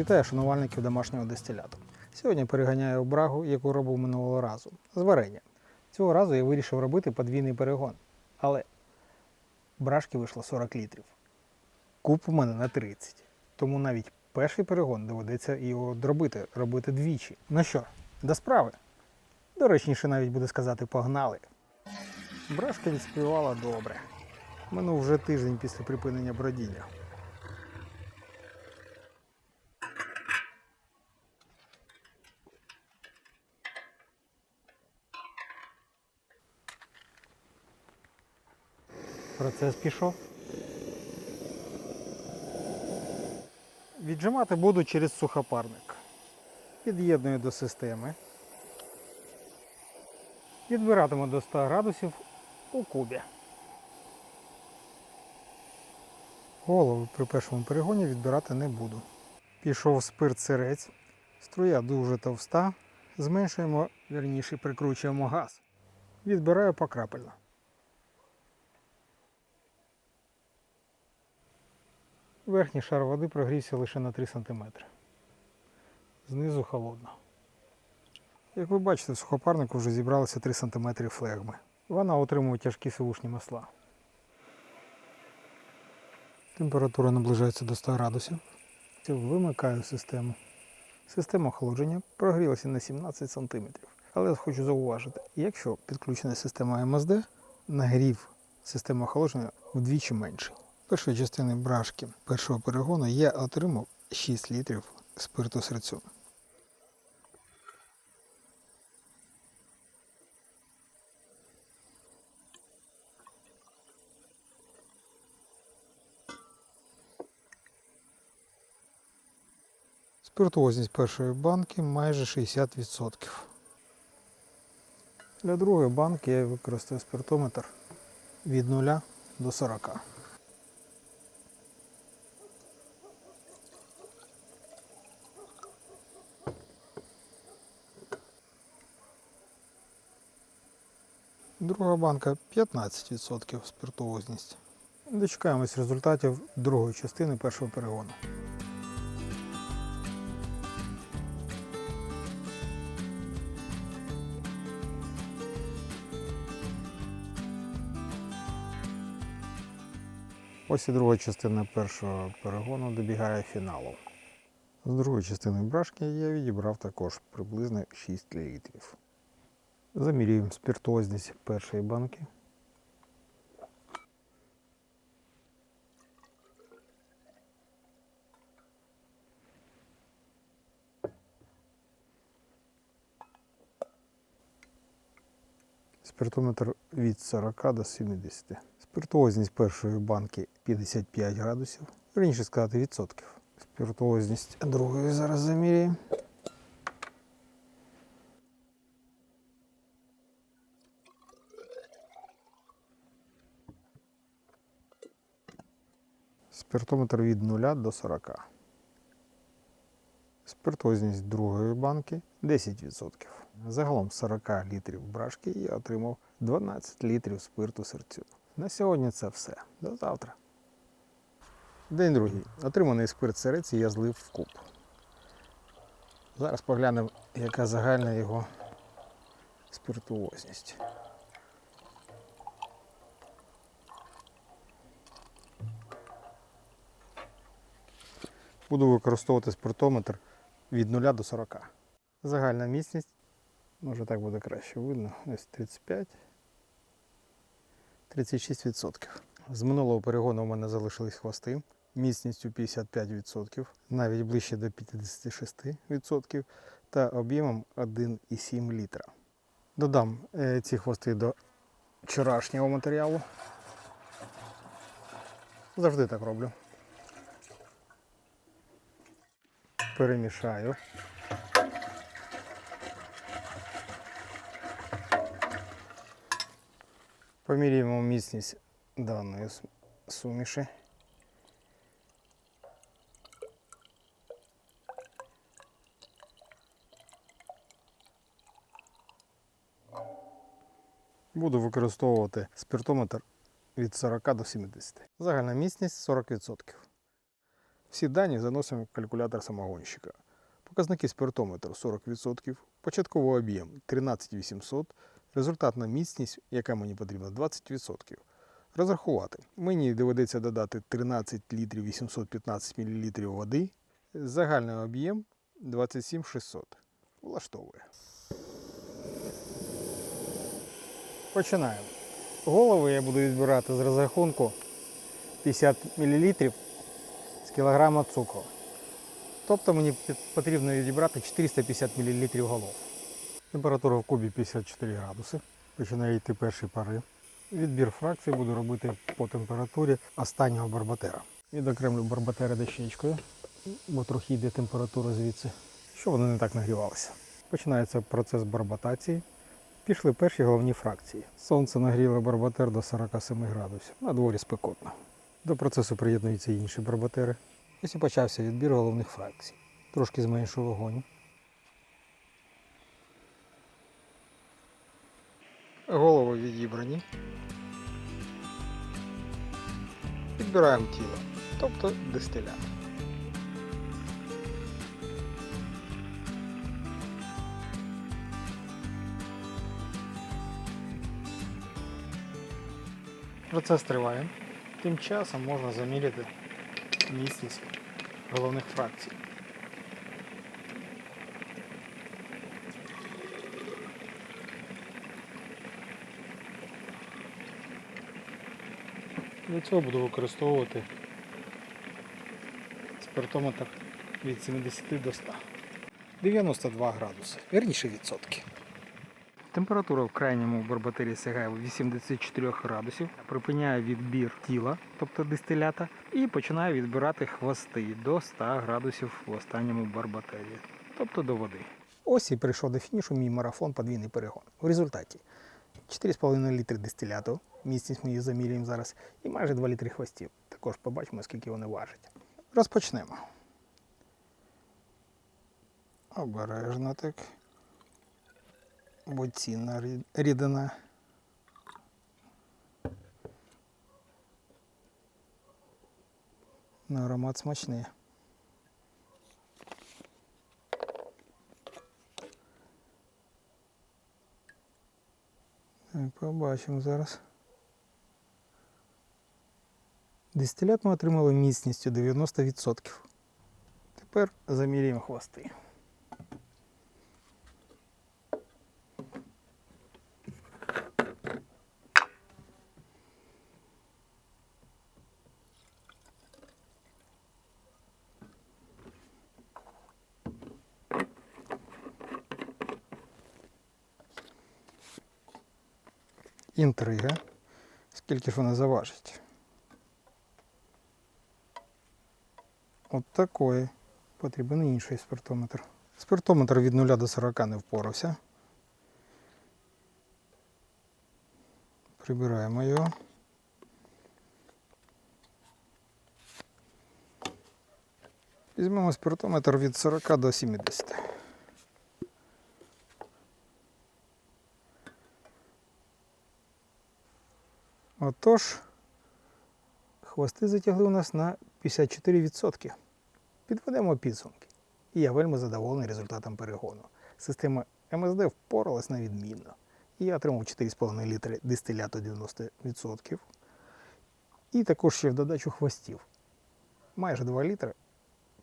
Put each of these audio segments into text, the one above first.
Вітаю шанувальників домашнього дистиляту. Сьогодні переганяю брагу, яку робив минулого разу, з варення. Цього разу я вирішив робити подвійний перегон. Але брашки вийшло 40 літрів. Куб у мене на 30. Тому навіть перший перегон доведеться його дробити, робити двічі. Ну що, до справи? Доречніше навіть буде сказати погнали. Брашка відспівала добре. Минув вже тиждень після припинення бродіння. Процес пішов. Віджимати буду через сухопарник. Під'єдную до системи. Відбиратиму до 100 градусів у кубі. Голову при першому перегоні відбирати не буду. Пішов спирт сирець. Струя дуже товста. Зменшуємо, вірніше прикручуємо газ. Відбираю покрапельно. Верхній шар води прогрівся лише на 3 см. Знизу холодно. Як ви бачите, в сухопарнику вже зібралося 3 см флегми. Вона отримує тяжкі сивушні масла. Температура наближається до 100 градусів. Вимикаю систему. Система охолодження прогрілася на 17 см. Але я хочу зауважити, якщо підключена система МСД, нагрів системи охолодження вдвічі менший. Першої частини брашки першого перегону я отримав 6 літрів спирту серцю. Спиртуозність першої банки майже 60%. Для другої банки я використаю спиртометр від 0 до 40. Друга банка 15% спиртуозність. Дочекаємось результатів другої частини першого перегону. Ось і друга частина першого перегону добігає фіналу. З другої частини брашки я відібрав також приблизно 6 літрів. Замірюємо спиртозність першої банки. Спиртометр від 40 до 70. Спиртуозність першої банки 55 градусів. Раніше сказати відсотків. Спиртуозність другої зараз заміряємо. Спиртометр від 0 до 40. Спиртозність другої банки 10%. Загалом 40 літрів брашки я отримав 12 літрів спирту серцю. На сьогодні це все. До завтра. День другий. Отриманий спирт серець я злив в куб. Зараз поглянемо, яка загальна його спиртуозність. Буду використовувати спиртометр від 0 до 40. Загальна міцність, може так буде краще видно, ось 35. 36%. З минулого перегону у мене залишились хвости міцністю 55%, навіть ближче до 56% та об'ємом 1,7 літра. Додам е, ці хвости до вчорашнього матеріалу. Завжди так роблю. Перемішаю. Поміряємо міцність даної суміші. Буду використовувати спиртометр від 40 до 70. Загальна міцність 40%. Всі дані заносимо в калькулятор самогонщика. Показники спиртометру 40%, початковий об'єм 13800, результатна міцність, яка мені потрібна 20%. Розрахувати. Мені доведеться додати 13 літрів 815 мл води. Загальний об'єм 27600. Влаштовує. Починаємо. Голови я буду відбирати з розрахунку 50 мл з кілограма цукру. Тобто мені потрібно відібрати 450 мл голов. Температура в кубі 54 градуси. Починає йти перші пари. Відбір фракції буду робити по температурі останнього барбатера. Відокремлю барбатери дощечкою, бо трохи йде температура звідси, щоб вони не так нагрівалися. Починається процес барбатації. Пішли перші головні фракції. Сонце нагріло барбатер до 47 градусів. На дворі спекотно. До процесу приєднуються інші барбатери. Ось і почався відбір головних фракцій. Трошки зменшую вогонь. Голови відібрані. Підбираємо тіло, тобто дистилят. Процес триває. Тим часом можна заміряти міцність головних фракцій. Для цього буду використовувати спиртометр від 70 до 100. 92 градуси, вірніше відсотки. Температура в крайньому барбатері сягає 84 градусів. Припиняю відбір тіла, тобто дистилята, і починаю відбирати хвости до 100 градусів в останньому барбатері, тобто до води. Ось і прийшов до фінішу мій марафон подвійний перегон. В результаті 4,5 літри дистиляту, міцність ми її замірюємо зараз, і майже 2 літри хвостів. Також побачимо, скільки вони важать. Розпочнемо. Обережно так бо цінна рі- рідина. На аромат смачний. Так, побачимо зараз. Дистилят ми отримали міцністю 90%. Тепер замірюємо хвости. Інтрига. Скільки ж вона заважить? От такої. Потрібен інший спиртометр. Спиртометр від 0 до 40 не впорався. Прибираємо його. Візьмемо спиртометр від 40 до 70. Отож, хвости затягли у нас на 54%. Підведемо підсумки. І я вельми задоволений результатом перегону. Система МСД впоралась на відмінно. І я отримав 4,5 літри дистиляту 90%. І також ще в додачу хвостів. Майже 2 літри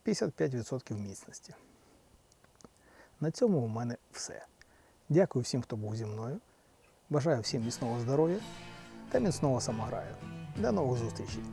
55% міцності. На цьому у мене все. Дякую всім, хто був зі мною. Бажаю всім міцного здоров'я та міцного самограю. До нових зустрічей!